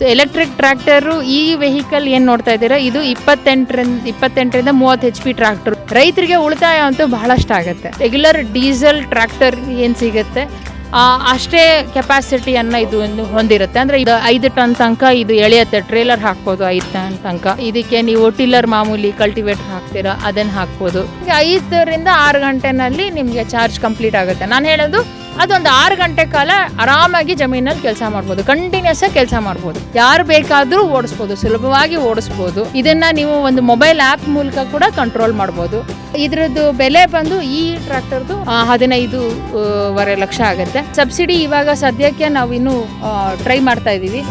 So electric tractor ಈ vehicle ಏನು ನೋಡ್ತಾ ಇದ್ದೀರಾ? ಇದು ಇಪ್ಪತ್ತೆಂಟರಿಂದ ಇಪ್ಪತ್ತೆಂಟರಿಂದ ಮೂವತ್ತು ಎಚ್ ಪಿ ಟ್ರ್ಯಾಕ್ಟರ್ ರೈತರಿಗೆ ಉಳಿತಾಯ ಅಂತೂ ಬಹಳಷ್ಟು ಆಗುತ್ತೆ. ರೆಗ್ಯುಲರ್ ಡೀಸೆಲ್ ಟ್ರ್ಯಾಕ್ಟರ್ ಏನು ಸಿಗುತ್ತೆ? ಅಷ್ಟೇ ಕೆಪಾಸಿಟಿಯನ್ನು ಇದು ಒಂದು ಹೊಂದಿರುತ್ತೆ. ಅಂದರೆ ಇದು ಐದು ಟನ್ ತನಕ ಇದು ಎಳೆಯುತ್ತೆ. ಟ್ರೇಲರ್ ಹಾಕ್ಬೋದು ಐದು ಟನ್ ತನಕ. ಇದಕ್ಕೆ ನೀವು ಟಿಲ್ಲರ್ ಮಾಮೂಲಿ ಕಲ್ಟಿವೇಟರ್ ಹಾಕ್ತೀರಾ, ಅದನ್ನು ಹಾಕ್ಬೋದು. ಐದರಿಂದ ಆರು ಗಂಟೆನಲ್ಲಿ ನಿಮಗೆ ಚಾರ್ಜ್ ಕಂಪ್ಲೀಟ್ ಆಗುತ್ತೆ. ನಾನು ಹೇಳೋದು ಅದೊಂದು ಆರು ಗಂಟೆ ಕಾಲ ಆರಾಮಾಗಿ ಜಮೀನಲ್ಲಿ ಕೆಲಸ ಮಾಡ್ಬೋದು. ಕಂಟಿನ್ಯೂಸ್ ಆಗಿ ಕೆಲಸ ಮಾಡ್ಬೋದು. ಯಾರು ಬೇಕಾದರೂ ಓಡಿಸ್ಬೋದು, ಸುಲಭವಾಗಿ ಓಡಿಸ್ಬೋದು. ಇದನ್ನ ನೀವು ಒಂದು ಮೊಬೈಲ್ ಆ್ಯಪ್ ಮೂಲಕ ಕೂಡ ಕಂಟ್ರೋಲ್ ಮಾಡ್ಬೋದು. ಇದರದ್ದು ಬೆಲೆ ಬಂದು ಈ ಟ್ರ್ಯಾಕ್ಟರ್ದು ಹದಿನೈದುವರೆ ವರೆ ಲಕ್ಷ ಆಗುತ್ತೆ. ಸಬ್ಸಿಡಿ ಇವಾಗ ಸದ್ಯಕ್ಕೆ ನಾವು ಇನ್ನೂ ಟ್ರೈ ಮಾಡ್ತಾ ಇದ್ದೀವಿ.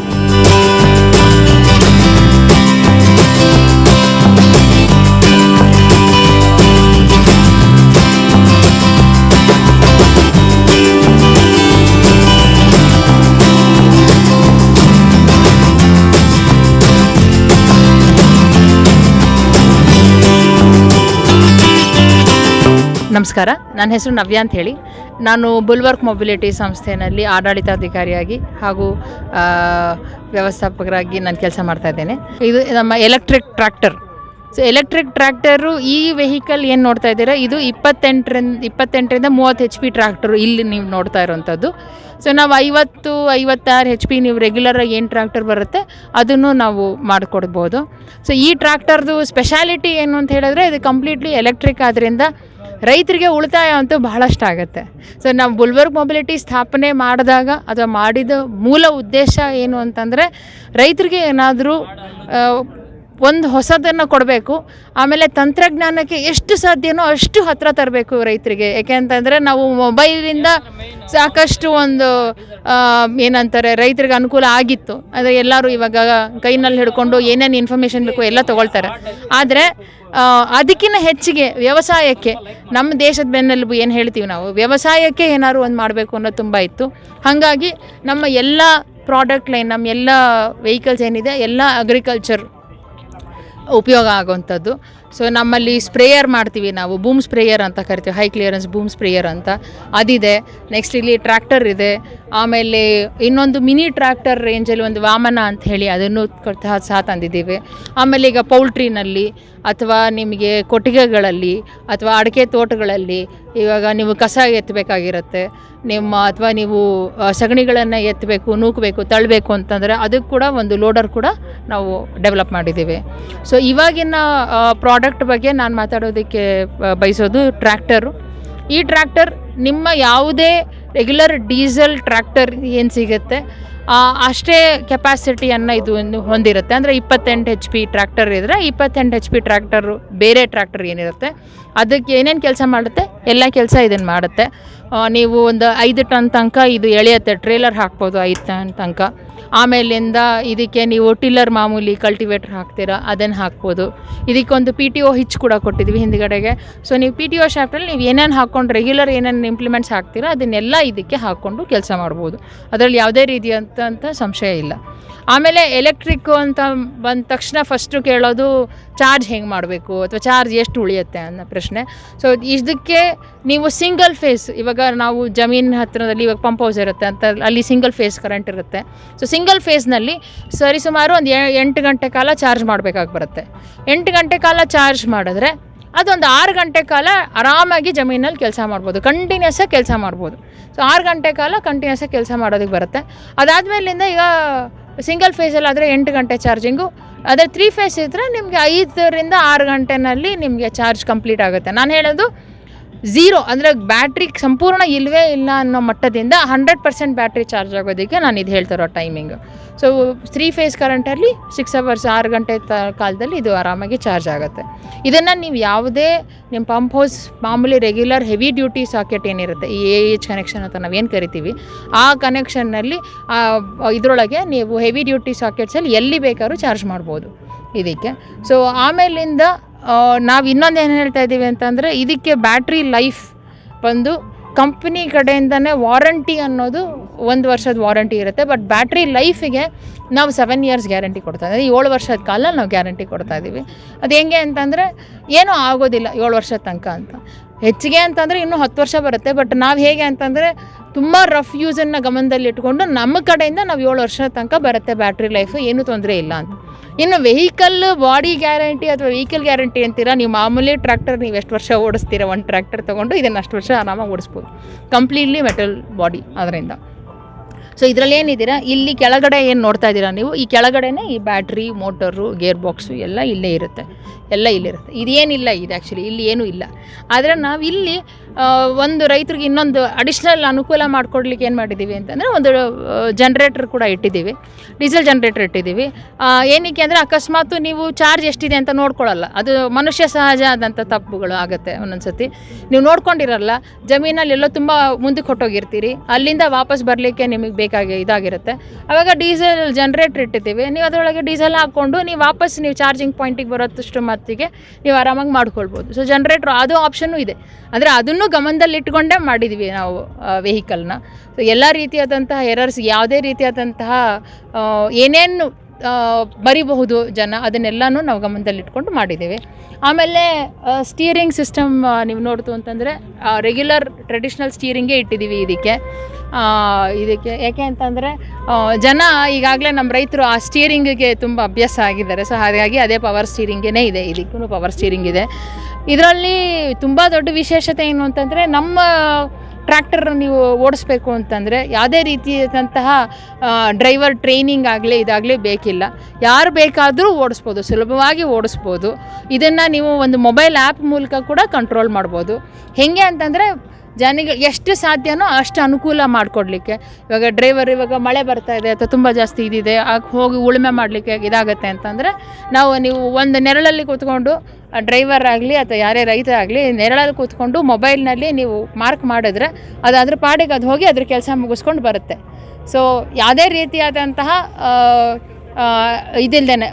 ನಮಸ್ಕಾರ. ನನ್ನ ಹೆಸರು ನವ್ಯ ಅಂತ ಹೇಳಿ ನಾನು ಬುಲ್ವರ್ಕ್ ಮೊಬಿಲಿಟಿ ಸಂಸ್ಥೆಯಲ್ಲಿ ಆಡಳಿತಾಧಿಕಾರಿಯಾಗಿ ಹಾಗೂ ವ್ಯವಸ್ಥಾಪಕರಾಗಿ ನಾನು ಕೆಲಸ ಮಾಡ್ತಾ ಇದ್ದೇನೆ. ಇದು ನಮ್ಮ electric tractor. So electric tractor ಈ ವೆಹಿಕಲ್ ಏನು ನೋಡ್ತಾ ಇದ್ದೀರಾ? ಇದು ಇಪ್ಪತ್ತೆಂಟರಿಂದ ಇಪ್ಪತ್ತೆಂಟರಿಂದ ಮೂವತ್ತು ಹೆಚ್ ಪಿ ಟ್ರ್ಯಾಕ್ಟರು ಇಲ್ಲಿ ನೀವು ನೋಡ್ತಾ ಇರೋವಂಥದ್ದು ಸೊ ನಾವು ಐವತ್ತು, ಐವತ್ತಾರು ಹೆಚ್ ಪಿ ನೀವು ರೆಗ್ಯುಲರಾಗಿ ಏನು ಟ್ರ್ಯಾಕ್ಟರ್ ಬರುತ್ತೆ, ಅದನ್ನು ನಾವು ಮಾಡಿಕೊಡ್ಬೋದು. ಸೊ ಈ ಟ್ರ್ಯಾಕ್ಟರ್ದು ಸ್ಪೆಷಾಲಿಟಿ ಏನು ಅಂತ ಹೇಳಿದ್ರೆ, ಇದು ಕಂಪ್ಲೀಟ್ಲಿ ಎಲೆಕ್ಟ್ರಿಕ್ ಆದ್ದರಿಂದ ರೈತರಿಗೆ ಉಳಿತಾಯ ಅಂತೂ ಬಹಳಷ್ಟು ಆಗುತ್ತೆ. ಸೊ ನಾವು ಬುಲ್ವರ್ಗ್ ಮೊಬಿಲಿಟಿ ಸ್ಥಾಪನೆ ಮಾಡಿದಾಗ ಅಥವಾ ಮಾಡಿದ ಮೂಲ ಉದ್ದೇಶ ಏನು ಅಂತಂದರೆ ರೈತರಿಗೆ ಏನಾದರೂ ಒಂದು ಹೊಸದನ್ನು ಕೊಡಬೇಕು, ಆಮೇಲೆ ತಂತ್ರಜ್ಞಾನಕ್ಕೆ ಎಷ್ಟು ಸಾಧ್ಯನೋ ಅಷ್ಟು ಹತ್ತಿರ ತರಬೇಕು ರೈತರಿಗೆ. ಯಾಕೆಂತಂದರೆ ನಾವು ಮೊಬೈಲಿಂದ ಸಾಕಷ್ಟು ಒಂದು ಏನಂತಾರೆ, ರೈತರಿಗೆ ಅನುಕೂಲ ಆಗಿತ್ತು. ಅಂದರೆ ಎಲ್ಲರೂ ಇವಾಗ ಕೈನಲ್ಲಿ ಹಿಡ್ಕೊಂಡು ಏನೇನು ಇನ್ಫಾರ್ಮೇಷನ್ ಬೇಕು ಎಲ್ಲ ತೊಗೊಳ್ತಾರೆ. ಆದರೆ ಅದಕ್ಕಿಂತ ಹೆಚ್ಚಿಗೆ ವ್ಯವಸಾಯಕ್ಕೆ ನಮ್ಮ ದೇಶದ ಬೆನ್ನೆಲುಬು ಏನು ಹೇಳ್ತೀವಿ ನಾವು? ವ್ಯವಸಾಯಕ್ಕೆ ಏನಾದ್ರು ಒಂದು ಮಾಡಬೇಕು ಅನ್ನೋದು ತುಂಬ ಇತ್ತು. ಹಾಗಾಗಿ ನಮ್ಮ ಎಲ್ಲ ಪ್ರಾಡಕ್ಟ್ ಲೈನ್ ನಮ್ಮ ಎಲ್ಲ ವೆಹಿಕಲ್ಸ್ ಏನಿದೆ, ಎಲ್ಲ ಅಗ್ರಿಕಲ್ಚರ್ ಉಪಯೋಗ ಆಗುವಂಥದ್ದು. ಸೊ ನಮ್ಮಲ್ಲಿ ಸ್ಪ್ರೇಯರ್ ಮಾಡ್ತೀವಿ ನಾವು. ಬೂಮ್ ಸ್ಪ್ರೇಯರ್ ಅಂತ ಕರಿತೀವಿ. ಹೈ ಕ್ಲಿಯರೆನ್ಸ್ ಬೂಮ್ ಸ್ಪ್ರೇಯರ್ ಅಂತ. ಅದಿದೆ. ನೆಕ್ಸ್ಟ್ ಇಲ್ಲಿ ಟ್ರ್ಯಾಕ್ಟರ್ ಇದೆ. ಆಮೇಲೆ ಇನ್ನೊಂದು ಮಿನಿ ಟ್ರ್ಯಾಕ್ಟರ್ ರೇಂಜಲ್ಲಿ ಒಂದು ವಾಮನ ಅಂತ ಹೇಳಿ ಅದನ್ನು ಸಹ ತಂದಿದ್ದೀವಿ. ಆಮೇಲೆ ಈಗ ಪೌಲ್ಟ್ರಿನಲ್ಲಿ ಅಥವಾ ನಿಮಗೆ ಕೊಟ್ಟಿಗೆಗಳಲ್ಲಿ ಅಥವಾ ಅಡಿಕೆ ತೋಟಗಳಲ್ಲಿ ಇವಾಗ ನೀವು ಕಸ ಎತ್ತಬೇಕಾಗಿರುತ್ತೆ ನಿಮ್ಮ ಅಥವಾ ನೀವು ಸಗಣಿಗಳನ್ನು ಎತ್ತಬೇಕು ನೂಕಬೇಕು, ತಳ್ಳಬೇಕು ಅಂತಂದರೆ ಅದಕ್ಕೆ ಕೂಡ ಒಂದು ಲೋಡರ್ ಕೂಡ ನಾವು ಡೆವಲಪ್ ಮಾಡಿದ್ದೀವಿ. ಸೊ ಇವಾಗಿನ ಪ್ರಾಡಕ್ಟ್ ಬಗ್ಗೆ ನಾನು ಮಾತಾಡೋದಕ್ಕೆ ಬಯಸೋದು ಟ್ರ್ಯಾಕ್ಟರು ಈ ಟ್ರ್ಯಾಕ್ಟರ್ ನಿಮ್ಮ ಯಾವುದೇ ರೆಗ್ಯುಲರ್ ಡೀಸೆಲ್ ಟ್ರ್ಯಾಕ್ಟರ್ ಏನು ಸಿಗುತ್ತೆ ಅಷ್ಟೇ ಕೆಪಾಸಿಟಿಯನ್ನು ಇದು ಹೊಂದಿರುತ್ತೆ. ಅಂದರೆ ಇಪ್ಪತ್ತೆಂಟು ಹೆಚ್ ಪಿ ಟ್ರ್ಯಾಕ್ಟರ್ ಇದ್ದರೆ ಇಪ್ಪತ್ತೆಂಟು ಹೆಚ್ ಪಿ ಟ್ರ್ಯಾಕ್ಟರು ಬೇರೆ ಟ್ರ್ಯಾಕ್ಟರ್ ಏನಿರುತ್ತೆ, ಅದಕ್ಕೆ ಏನೇನು ಕೆಲಸ ಮಾಡುತ್ತೆ? ಎಲ್ಲ ಕೆಲಸ ಇದನ್ನು ಮಾಡುತ್ತೆ. ನೀವು ಒಂದು ಐದು ಟನ್ ತನಕ ಇದು ಎಳೆಯುತ್ತೆ ಟ್ರೇಲರ್ ಹಾಕ್ಬೋದು ಐದು ಟನ್ ತನಕ. ಆಮೇಲಿಂದ ಇದಕ್ಕೆ ನೀವು ಟಿಲ್ಲರ್ ಮಾಮೂಲಿ ಕಲ್ಟಿವೇಟರ್ ಹಾಕ್ತೀರಾ, ಅದನ್ನು ಹಾಕ್ಬೋದು. ಇದಕ್ಕೊಂದು ಪಿ ಟಿ ಒ ಹಿಚ್ ಕೂಡ ಕೊಟ್ಟಿದ್ವಿ ಹಿಂದ್ಗಡೆಗೆ. ಸೊ ನೀವು ಪಿ ಟಿ ಒ ಶಾಫ್ಟಲ್ಲಿ ನೀವು ಏನೇನು ಹಾಕ್ಕೊಂಡು ರೆಗ್ಯುಲರ್ ಏನೇನು ಇಂಪ್ಲಿಮೆಂಟ್ಸ್ ಹಾಕ್ತೀರಾ, ಅದನ್ನೆಲ್ಲ ಇದಕ್ಕೆ ಹಾಕ್ಕೊಂಡು ಕೆಲಸ ಮಾಡ್ಬೋದು. ಅದರಲ್ಲಿ ಯಾವುದೇ ರೀತಿಯಾದಂಥ ಸಂಶಯ ಇಲ್ಲ. ಆಮೇಲೆ ಎಲೆಕ್ಟ್ರಿಕ್ಕು ಅಂತ ಬಂದ ತಕ್ಷಣ ಫಸ್ಟು ಕೇಳೋದು ಚಾರ್ಜ್ ಹೆಂಗೆ ಮಾಡಬೇಕು ಅಥವಾ ಚಾರ್ಜ್ ಎಷ್ಟು ಉಳಿಯುತ್ತೆ ಅನ್ನೋ ಪ್ರಶ್ನೆ. ಸೊ ಇದಕ್ಕೆ ನೀವು ಸಿಂಗಲ್ ಫೇಸ್ ಇವಾಗ ನಾವು ಜಮೀನು ಹತ್ತಿರದಲ್ಲಿ ಇವಾಗ ಪಂಪ್ ಹೌಸ್ ಇರುತ್ತೆ ಅಂತ, ಅಲ್ಲಿ ಸಿಂಗಲ್ ಫೇಸ್ ಕರೆಂಟ್ ಇರುತ್ತೆ. ಸೊ ಸಿಂಗಲ್ ಫೇಸ್ನಲ್ಲಿ ಸರಿಸುಮಾರು ಒಂದು ಎಂಟು ಗಂಟೆ ಕಾಲ ಚಾರ್ಜ್ ಮಾಡಬೇಕಾಗಿ ಬರುತ್ತೆ. ಎಂಟು ಗಂಟೆ ಕಾಲ ಚಾರ್ಜ್ ಮಾಡಿದ್ರೆ ಅದೊಂದು ಆರು ಗಂಟೆ ಕಾಲ ಆರಾಮಾಗಿ ಜಮೀನಲ್ಲಿ ಕೆಲಸ ಮಾಡ್ಬೋದು. ಕಂಟಿನ್ಯೂಸಾಗಿ ಕೆಲಸ ಮಾಡ್ಬೋದು. ಸೊ ಆರು ಗಂಟೆ ಕಾಲ ಕಂಟಿನ್ಯೂಸಾಗಿ ಕೆಲಸ ಮಾಡೋದಕ್ಕೆ ಬರುತ್ತೆ. ಅದಾದಮೇಲಿಂದ ಈಗ ಸಿಂಗಲ್ ಫೇಸಲ್ಲಾದರೆ ಎಂಟು ಗಂಟೆ ಚಾರ್ಜಿಂಗು ಅದೇ ತ್ರೀ ಫೇಸ್ ಇದ್ದರೆ ನಿಮಗೆ ಐದರಿಂದ ಆರು ಗಂಟೆನಲ್ಲಿ ನಿಮಗೆ ಚಾರ್ಜ್ ಕಂಪ್ಲೀಟ್ ಆಗುತ್ತೆ. ನಾನು ಹೇಳೋದು ಝೀರೋ ಅಂದರೆ ಬ್ಯಾಟ್ರಿ ಸಂಪೂರ್ಣ ಇಲ್ಲವೇ ಇಲ್ಲ ಅನ್ನೋ ಮಟ್ಟದಿಂದ ಹಂಡ್ರೆಡ್ ಪರ್ಸೆಂಟ್ ಬ್ಯಾಟ್ರಿ ಚಾರ್ಜ್ ಆಗೋದಕ್ಕೆ ನಾನು ಇದು ಹೇಳ್ತಿರೋ ಟೈಮಿಂಗ್ ಸೊ ತ್ರೀ ಫೇಸ್ ಕರೆಂಟಲ್ಲಿ ಸಿಕ್ಸ್ ಅವರ್ಸ್ ಆರು ಗಂಟೆ ತ ಕಾಲದಲ್ಲಿ ಇದು ಆರಾಮಾಗಿ ಚಾರ್ಜ್ ಆಗುತ್ತೆ. ಇದನ್ನು ನೀವು ಯಾವುದೇ ನಿಮ್ಮ ಪಂಪ್ ಹೌಸ್ ಮಾಮೂಲಿ ರೆಗ್ಯುಲರ್ ಹೆವಿ ಡ್ಯೂಟಿ ಸಾಕೆಟ್ ಏನಿರುತ್ತೆ, ಈ ಎ ಎಚ್ ಕನೆಕ್ಷನ್ ಅಂತ ನಾವೇನು ಕರಿತೀವಿ, ಆ ಕನೆಕ್ಷನ್ನಲ್ಲಿ ಇದರೊಳಗೆ ನೀವು ಹೆವಿ ಡ್ಯೂಟಿ ಸಾಕೆಟ್ಸಲ್ಲಿ ಎಲ್ಲಿ ಬೇಕಾದ್ರೂ ಚಾರ್ಜ್ ಮಾಡ್ಬೋದು. ಇದಕ್ಕೆ. ಸೊ ಆಮೇಲಿಂದ ನಾವು ಇನ್ನೊಂದು ಏನು ಹೇಳ್ತಾ ಇದ್ದೀವಿ ಅಂತಂದರೆ ಇದಕ್ಕೆ ಬ್ಯಾಟ್ರಿ ಲೈಫ್ ಬಂದು ಕಂಪ್ನಿ ಕಡೆಯಿಂದನೇ ವಾರಂಟಿ ಅನ್ನೋದು ಒಂದು ವರ್ಷದ ವಾರಂಟಿ ಇರುತ್ತೆ. ಬಟ್ ಬ್ಯಾಟ್ರಿ ಲೈಫಿಗೆ ನಾವು ಸೆವೆನ್ ಇಯರ್ಸ್ ಗ್ಯಾರಂಟಿ ಕೊಡ್ತಾ ಇದ್ದೀವಿ ಏಳು ವರ್ಷದ ಕಾಲ ನಾವು ಗ್ಯಾರಂಟಿ ಕೊಡ್ತಾ ಇದ್ದೀವಿ ಅದು ಹೆಂಗೆ ಅಂತಂದರೆ ಏನೂ ಆಗೋದಿಲ್ಲ ಏಳು ವರ್ಷದ ತನಕ ಅಂತ. ಹೆಚ್ಚಿಗೆ ಅಂತಂದರೆ ಇನ್ನೂ ಹತ್ತು ವರ್ಷ ಬರುತ್ತೆ. ಬಟ್ ನಾವು ಹೇಗೆ ಅಂತಂದರೆ ತುಂಬ ರಫ್ ಯೂಸನ್ನು ಗಮನದಲ್ಲಿ ಇಟ್ಕೊಂಡು ನಮ್ಮ ಕಡೆಯಿಂದ ನಾವು ಏಳು ವರ್ಷ ತನಕ ಬರುತ್ತೆ ಬ್ಯಾಟ್ರಿ ಲೈಫ್ ಏನೂ ತೊಂದರೆ ಇಲ್ಲ ಅಂತ. ಇನ್ನು ವೆಹಿಕಲ್ ಬಾಡಿ ಗ್ಯಾರಂಟಿ ಅಥವಾ ವೆಹಿಕಲ್ ಗ್ಯಾರಂಟಿ ಅಂತೀರಾ? ನೀವು ಮಾಮೂಲಿ ಟ್ರ್ಯಾಕ್ಟರ್ ನೀವು ಎಷ್ಟು ವರ್ಷ ಓಡಿಸ್ತೀರಾ? ಒಂದು ಟ್ರ್ಯಾಕ್ಟರ್ ತೊಗೊಂಡು ಇದನ್ನು ಅಷ್ಟು ವರ್ಷ ಆರಾಮಾಗಿ ಓಡಿಸ್ಬೋದು. ಕಂಪ್ಲೀಟ್ಲಿ ಮೆಟಲ್ ಬಾಡಿ ಅದರಿಂದ ಸೊ ಇದರಲ್ಲಿ ಏನಿದ್ದೀರಾ? ಇಲ್ಲಿ ಕೆಳಗಡೆ ಏನು ನೋಡ್ತಾ ಇದ್ದೀರಾ ನೀವು? ಈ ಕೆಳಗಡೆನೇ ಈ ಬ್ಯಾಟ್ರಿ, ಮೋಟರು ಗೇರ್ ಬಾಕ್ಸು ಎಲ್ಲ ಇಲ್ಲೇ ಇರುತ್ತೆ. ಎಲ್ಲ ಇಲ್ಲಿರುತ್ತೆ ಇದೇನಿಲ್ಲ ಇದು ಆ್ಯಕ್ಚುಲಿ ಇಲ್ಲಿ ಏನೂ ಇಲ್ಲ. ಆದರೆ ನಾವು ಇಲ್ಲಿ ಒಂದು ರೈತರಿಗೆ ಇನ್ನೊಂದು ಅಡಿಷ್ನಲ್ ಅನುಕೂಲ ಮಾಡಿಕೊಡ್ಲಿಕ್ಕೆ ಏನು ಮಾಡಿದ್ದೀವಿ ಅಂತಂದರೆ ಒಂದು ಜನ್ರೇಟ್ರ್ ಕೂಡ ಇಟ್ಟಿದ್ದೀವಿ. ಡೀಸೆಲ್ ಜನ್ರೇಟ್ರ್ ಇಟ್ಟಿದ್ದೀವಿ. ಏನಕ್ಕೆ ಅಂದರೆ ಅಕಸ್ಮಾತ್ ನೀವು ಚಾರ್ಜ್ ಎಷ್ಟಿದೆ ಅಂತ ನೋಡ್ಕೊಳ್ಳಲ್ಲ. ಅದು ಮನುಷ್ಯ ಸಹಜ ಆದಂಥ ತಪ್ಪುಗಳು ಆಗುತ್ತೆ ಒಂದೊಂದು ಸತಿ ನೀವು ನೋಡ್ಕೊಂಡಿರಲ್ಲ, ಜಮೀನಲ್ಲಿ ಎಲ್ಲೋ ತುಂಬ ಮುಂದಕ್ಕೆ ಹೊಟ್ಟೋಗಿರ್ತೀರಿ ಅಲ್ಲಿಂದ ವಾಪಸ್ ಬರಲಿಕ್ಕೆ ನಿಮಗೆ ಬೇಕಾಗಿ ಇದಾಗಿರುತ್ತೆ. ಆವಾಗ ಡೀಸೆಲ್ ಜನ್ರೇಟ್ರ್ ಇಟ್ಟಿದ್ದೀವಿ. ನೀವು ಅದರೊಳಗೆ ಡೀಸೆಲ್ ಹಾಕ್ಕೊಂಡು ನೀವು ವಾಪಸ್ ನೀವು ಚಾರ್ಜಿಂಗ್ ಪಾಯಿಂಟಿಗೆ ಬರೋದಷ್ಟು ಮತ್ತಿಗೆ ನೀವು ಆರಾಮಾಗಿ ಮಾಡ್ಕೊಳ್ಬೋದು. ಸೊ ಜನ್ರೇಟ್ರ್ ಅದು ಆಪ್ಷನ್ನು ಇದೆ. ಅಂದರೆ ಅದನ್ನು ಗಮನದಲ್ಲಿ ಇಟ್ಕೊಂಡೇ ಮಾಡಿದ್ವಿ ನಾವು ವೆಹಿಕಲ್ನ ಸೊ ಎಲ್ಲ ರೀತಿಯಾದಂತಹ ಎರರ್ಸ್ ಯಾವುದೇ ರೀತಿಯಾದಂತಹ ಏನೇನು ಆ, ಬರಿಬಹುದು ಜನ ಅದನ್ನೆಲ್ಲನೂ ನಾವು ಗಮನದಲ್ಲಿಟ್ಕೊಂಡು ಮಾಡಿದ್ದೇವೆ. ಆಮೇಲೆ ಸ್ಟೀರಿಂಗ್ ಸಿಸ್ಟಮ್ ನೀವು ನೋಡ್ತು ಅಂತಂದರೆ ರೆಗ್ಯುಲರ್ ಟ್ರೆಡಿಷ್ನಲ್ ಸ್ಟೀರಿಂಗೇ ಇಟ್ಟಿದ್ದೀವಿ ಇದಕ್ಕೆ. ಇದಕ್ಕೆ ಯಾಕೆ ಅಂತಂದರೆ ಜನ ಈಗಾಗಲೇ ನಮ್ಮ ರೈತರು ಆ ಸ್ಟೀರಿಂಗಿಗೆ ತುಂಬ ಅಭ್ಯಾಸ ಆಗಿದ್ದಾರೆ. ಸೊ ಹಾಗಾಗಿ ಅದೇ ಪವರ್ ಸ್ಟೀರಿಂಗೇ ಇದೆ ಇದಕ್ಕೂ ಪವರ್ ಸ್ಟೀರಿಂಗ್ ಇದೆ. ಇದರಲ್ಲಿ ತುಂಬ ದೊಡ್ಡ ವಿಶೇಷತೆ ಏನು ಅಂತಂದರೆ ನಮ್ಮ ಟ್ರ್ಯಾಕ್ಟರ್ ನೀವು ಓಡಿಸ್ಬೇಕು ಅಂತಂದರೆ ಯಾವುದೇ ರೀತಿಯಾದಂತಹ ಡ್ರೈವರ್ ಟ್ರೈನಿಂಗ್ ಆಗಲಿ ಇದಾಗಲಿ ಬೇಕಿಲ್ಲ. ಯಾರು ಬೇಕಾದರೂ ಓಡಿಸ್ಬೋದು, ಸುಲಭವಾಗಿ ಓಡಿಸ್ಬೋದು. ಇದನ್ನು ನೀವು ಒಂದು ಮೊಬೈಲ್ ಆ್ಯಪ್ ಮೂಲಕ ಕೂಡ ಕಂಟ್ರೋಲ್ ಮಾಡ್ಬೋದು. ಹೇಗೆ ಅಂತಂದರೆ ಜನಗೆ ಎಷ್ಟು ಸಾಧ್ಯನೋ ಅಷ್ಟು ಅನುಕೂಲ ಮಾಡಿಕೊಡ್ಲಿಕ್ಕೆ. ಇವಾಗ ಡ್ರೈವರ್ ಇವಾಗ ಮಳೆ ಬರ್ತಾ ಇದೆ, ಅಥವಾ ತುಂಬ ಜಾಸ್ತಿ ಇದಿದೆ, ಆಗ ಹೋಗಿ ಉಳುಮೆ ಮಾಡಲಿಕ್ಕೆ ಇದಾಗುತ್ತೆ ಅಂತಂದರೆ, ನಾವು ನೀವು ಒಂದು ನೆರಳಲ್ಲಿ ಕೂತ್ಕೊಂಡು ಡ್ರೈವರ್ ಆಗಲಿ ಅಥವಾ ಯಾರೇ ರೈತ ಆಗಲಿ ನೆರಳಲ್ಲಿ ಕೂತ್ಕೊಂಡು ಮೊಬೈಲ್ನಲ್ಲಿ ನೀವು ಮಾರ್ಕ್ ಮಾಡಿದ್ರೆ ಅದು ಅದ್ರ ಪಾಡಿಗೆ ಅದು ಹೋಗಿ ಅದ್ರ ಕೆಲಸ ಮುಗಿಸ್ಕೊಂಡು ಬರುತ್ತೆ. ಸೊ ಯಾವುದೇ ರೀತಿಯಾದಂತಹ ಇದಿಲ್ಲದೇ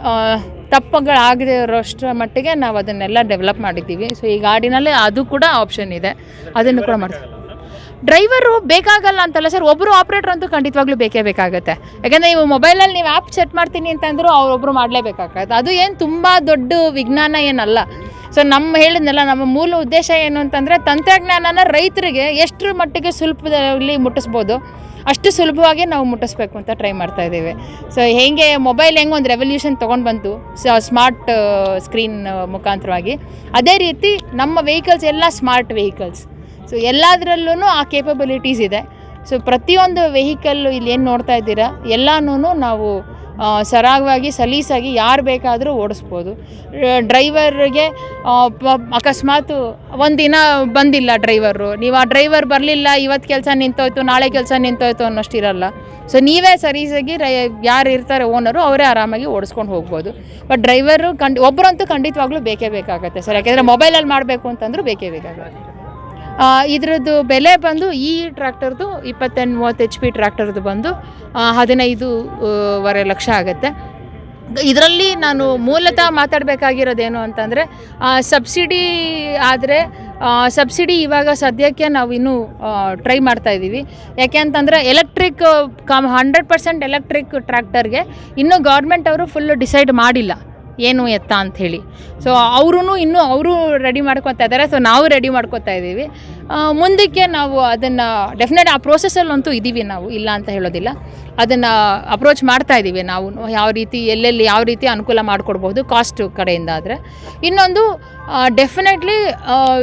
ತಪ್ಪುಗಳಾಗದೇ ಇರೋಷ್ಟರ ಮಟ್ಟಿಗೆ ನಾವು ಅದನ್ನೆಲ್ಲ ಡೆವಲಪ್ ಮಾಡಿದ್ದೀವಿ. ಸೊ ಈ ಗಾಡಿನಲ್ಲಿ ಅದು ಕೂಡ ಆಪ್ಷನ್ ಇದೆ. ಅದನ್ನು ಕೂಡ ಮಾಡ್ತೀವಿ. ಡ್ರೈವರು ಬೇಕಾಗಲ್ಲ ಅಂತಲ್ಲ ಸರ್ ಒಬ್ಬರು ಆಪ್ರೇಟರ್ ಅಂತೂ ಖಂಡಿತವಾಗ್ಲೂ ಬೇಕೇ ಬೇಕಾಗುತ್ತೆ. ಯಾಕಂದರೆ ನೀವು ಮೊಬೈಲಲ್ಲಿ ನೀವು ಆ್ಯಪ್ ಸೆಟ್ ಮಾಡ್ತೀನಿ ಅಂತಂದರೂ ಅವರೊಬ್ಬರು ಮಾಡಲೇಬೇಕಾಗತ್ತೆ. ಅದು ಏನು ತುಂಬ ದೊಡ್ಡ ವಿಜ್ಞಾನ ಏನಲ್ಲ. ಸೊ ನಮ್ಮ ಹೇಳಿದ್ನಲ್ಲ, ನಮ್ಮ ಮೂಲ ಉದ್ದೇಶ ಏನು ಅಂತಂದರೆ ತಂತ್ರಜ್ಞಾನನ ರೈತರಿಗೆ ಎಷ್ಟರ ಮಟ್ಟಿಗೆ ಸುಲಭದಲ್ಲಿ ಮುಟ್ಟಿಸ್ಬೋದು, ಅಷ್ಟು ಸುಲಭವಾಗಿ ನಾವು ಮುಟ್ಟಿಸ್ಬೇಕು ಅಂತ ಟ್ರೈ ಮಾಡ್ತಾ ಇದ್ದೀವಿ. ಸೊ ಹೇಗೆ ಮೊಬೈಲ್ ಹೆಂಗೆ ಒಂದು ರೆವಲ್ಯೂಷನ್ ತೊಗೊಂಡು ಬಂತು ಸ್ಮಾರ್ಟ್ ಸ್ಕ್ರೀನ್ ಮುಖಾಂತರವಾಗಿ. ಅದೇ ರೀತಿ ನಮ್ಮ ವೆಹಿಕಲ್ಸ್ ಎಲ್ಲ ಸ್ಮಾರ್ಟ್ ವೆಹಿಕಲ್ಸ್ ಸೊ ಎಲ್ಲದರಲ್ಲೂ ಆ ಕೇಪಬಿಲಿಟೀಸ್ ಇದೆ. ಸೊ ಪ್ರತಿಯೊಂದು ವೆಹಿಕಲ್ಲು ಇಲ್ಲಿ ಏನು ನೋಡ್ತಾ ಇದ್ದೀರಾ ಎಲ್ಲನೂ ನಾವು ಸರಾಗವಾಗಿ, ಸಲೀಸಾಗಿ ಯಾರು ಬೇಕಾದರೂ ಓಡಿಸ್ಬೋದು. ಡ್ರೈವರ್ಗೆ ಅಕಸ್ಮಾತ್ ಒಂದಿನ ಬಂದಿಲ್ಲ ಡ್ರೈವರು ನೀವು ಆ ಡ್ರೈವರ್ ಬರಲಿಲ್ಲ ಇವತ್ತು ಕೆಲಸ ನಿಂತೋಯ್ತು, ನಾಳೆ ಕೆಲಸ ನಿಂತೋಯ್ತು ಅನ್ನೋಷ್ಟಿರಲ್ಲ. ಸೊ ನೀವೇ ಸರೀಸಾಗಿ ರೈ, ಯಾರು ಇರ್ತಾರೆ ಓನರು ಅವರೇ ಆರಾಮಾಗಿ ಓಡಿಸ್ಕೊಂಡು ಹೋಗ್ಬೋದು. ಬಟ್ ಡ್ರೈವರು ಖಂಡಿ ಒಬ್ಬರಂತೂ ಖಂಡಿತವಾಗ್ಲೂ ಬೇಕೇ ಬೇಕಾಗುತ್ತೆ ಸರ್. ಯಾಕೆಂದರೆ ಮೊಬೈಲಲ್ಲಿ ಮಾಡಬೇಕು ಅಂತಂದರೂ ಬೇಕೇ ಬೇಕಾಗುತ್ತೆ. ಇದ್ರದ್ದು ಬೆಲೆ ಬಂದು ಈ ಟ್ರ್ಯಾಕ್ಟರ್ದು ಇಪ್ಪತ್ತೆಂಟು ಮೂವತ್ತು ಎಚ್ ಪಿ ಟ್ರ್ಯಾಕ್ಟರ್ದು ಬಂದು ಆ, ಹದಿನೈದು ಆ, ವರೆ ಲಕ್ಷ ಆಗುತ್ತೆ. ಇದರಲ್ಲಿ ನಾನು ಮೂಲತಃ ಮಾತಾಡಬೇಕಾಗಿರೋದೇನು ಅಂತಂದರೆ ಸಬ್ಸಿಡಿ ಆದರೆ ಸಬ್ಸಿಡಿ ಇವಾಗ ಸದ್ಯಕ್ಕೆ ನಾವು ಇನ್ನೂ ಟ್ರೈ ಮಾಡ್ತಾ ಇದ್ದೀವಿ. ಯಾಕೆ ಅಂತಂದರೆ ಎಲೆಕ್ಟ್ರಿಕ್ ಕಾಮ್ ಹಂಡ್ರೆಡ್ ಪರ್ಸೆಂಟ್ ಎಲೆಕ್ಟ್ರಿಕ್ ಟ್ರ್ಯಾಕ್ಟರ್ಗೆ ಇನ್ನೂ ಗೌರ್ಮೆಂಟ್ ಅವರು ಫುಲ್ ಡಿಸೈಡ್ ಮಾಡಿಲ್ಲ. ಏನು ಎತ್ತ ಅಂಥೇಳಿ. ಸೊ ಅವರೂ ಇನ್ನೂ ಅವರು ರೆಡಿ ಮಾಡ್ಕೊತಾ ಇದ್ದಾರೆ. ಸೊ ನಾವು ರೆಡಿ ಮಾಡ್ಕೊತಾ ಇದ್ದೀವಿ. ಮುಂದಕ್ಕೆ ನಾವು ಅದನ್ನು ಡೆಫಿನೆಟ್ ಆ ಪ್ರೋಸೆಸ್ಸಲ್ಲಂತೂ ಇದ್ದೀವಿ ನಾವು. ಇಲ್ಲ ಅಂತ ಹೇಳೋದಿಲ್ಲ. ಅದನ್ನು ಅಪ್ರೋಚ್ ಮಾಡ್ತಾ ಇದ್ದೀವಿ ನಾವು. ಯಾವ ರೀತಿ, ಎಲ್ಲೆಲ್ಲಿ ಯಾವ ರೀತಿ ಅನುಕೂಲ ಮಾಡಿಕೊಡ್ಬೋದು ಕಾಸ್ಟ್ ಕಡೆಯಿಂದ ಆದರೆ. ಇನ್ನೊಂದು ಡೆಫಿನೆಟ್ಲಿ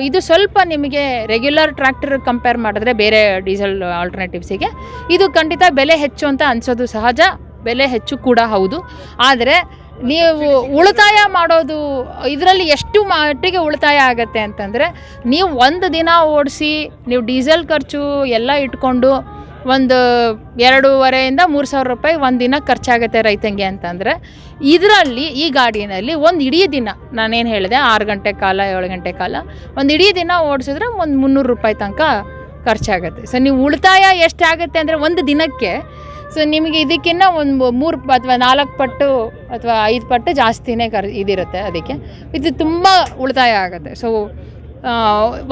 ಇದು ಸ್ವಲ್ಪ ನಿಮಗೆ ರೆಗ್ಯುಲರ್ ಟ್ರ್ಯಾಕ್ಟರ್ ಕಂಪೇರ್ ಮಾಡಿದ್ರೆ ಬೇರೆ ಡೀಸೆಲ್ ಆಲ್ಟರ್ನೇಟಿವ್ಸಿಗೆ ಇದು ಖಂಡಿತ ಬೆಲೆ ಹೆಚ್ಚು ಅಂತ ಅನಿಸೋದು ಸಹಜ. ಬೆಲೆ ಹೆಚ್ಚು ಕೂಡ ಹೌದು. ಆದರೆ ನೀವು ಉಳಿತಾಯ ಮಾಡೋದು ಇದರಲ್ಲಿ ಎಷ್ಟು ಮಟ್ಟಿಗೆ ಉಳಿತಾಯ ಆಗುತ್ತೆ ಅಂತಂದರೆ ನೀವು ಒಂದು ದಿನ ಓಡಿಸಿ ನೀವು ಡೀಸೆಲ್ ಖರ್ಚು ಎಲ್ಲ ಇಟ್ಕೊಂಡು ಒಂದು ಎರಡೂವರೆಯಿಂದ ಮೂರು ಸಾವಿರ ರೂಪಾಯಿ ಒಂದು ದಿನ ಖರ್ಚಾಗುತ್ತೆ ರೈತಂಗೆ ಅಂತಂದರೆ ಇದರಲ್ಲಿ ಈ ಗಾಡಿನಲ್ಲಿ ಒಂದು ಇಡೀ ದಿನ ನಾನೇನು ಹೇಳಿದೆ ಆರು ಗಂಟೆ ಕಾಲ ಏಳು ಗಂಟೆ ಕಾಲ ಒಂದು ಇಡೀ ದಿನ ಓಡಿಸಿದ್ರೆ ಒಂದು ಮುನ್ನೂರು ರೂಪಾಯಿ ತನಕ ಖರ್ಚಾಗುತ್ತೆ. ಸೊ ನೀವು ಉಳಿತಾಯ ಎಷ್ಟಾಗುತ್ತೆ ಅಂದರೆ ಒಂದು ದಿನಕ್ಕೆ ಸೊ ನಿಮಗೆ ಇದಕ್ಕಿಂತ ಒಂದು ಮೂರು ಅಥವಾ ನಾಲ್ಕು ಪಟ್ಟು ಅಥವಾ ಐದು ಪಟ್ಟು ಜಾಸ್ತಿನೇ ಕರ್ ಇದಿರುತ್ತೆ ಅದಕ್ಕೆ. ಇದು ತುಂಬ ಉಳಿತಾಯ ಆಗುತ್ತೆ. ಸೊ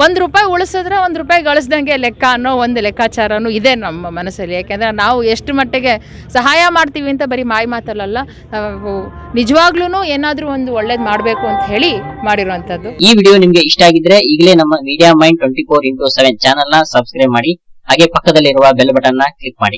ಒಂದು ರೂಪಾಯಿ ಉಳಿಸಿದ್ರೆ ಒಂದು ರೂಪಾಯಿ ಗಳಿಸ್ದಂಗೆ ಲೆಕ್ಕ ಅನ್ನೋ ಒಂದು ಲೆಕ್ಕಾಚಾರನೂ ಇದೆ ನಮ್ಮ ಮನಸ್ಸಲ್ಲಿ. ಯಾಕೆಂದರೆ ನಾವು ಎಷ್ಟು ಮಟ್ಟಿಗೆ ಸಹಾಯ ಮಾಡ್ತೀವಿ ಅಂತ ಬರೀ ಮಾಯಿ ಮಾತಲ್ಲ ನಿಜವಾಗ್ಲೂ ಏನಾದರೂ ಒಂದು ಒಳ್ಳೇದು ಮಾಡಬೇಕು ಅಂತ ಹೇಳಿ ಮಾಡಿರುವಂಥದ್ದು. ಈ ವಿಡಿಯೋ ನಿಮಗೆ ಇಷ್ಟ ಆಗಿದ್ರೆ ಈಗಲೇ ನಮ್ಮ media mind twenty four into seven ಚಾನಲ್ನ ಸಬ್ಸ್ಕ್ರೈಬ್ ಮಾಡಿ, ಹಾಗೆ ಪಕ್ಕದಲ್ಲಿರುವ ಬೆಲ್ ಬಟನ್ನ ಕ್ಲಿಕ್ ಮಾಡಿ.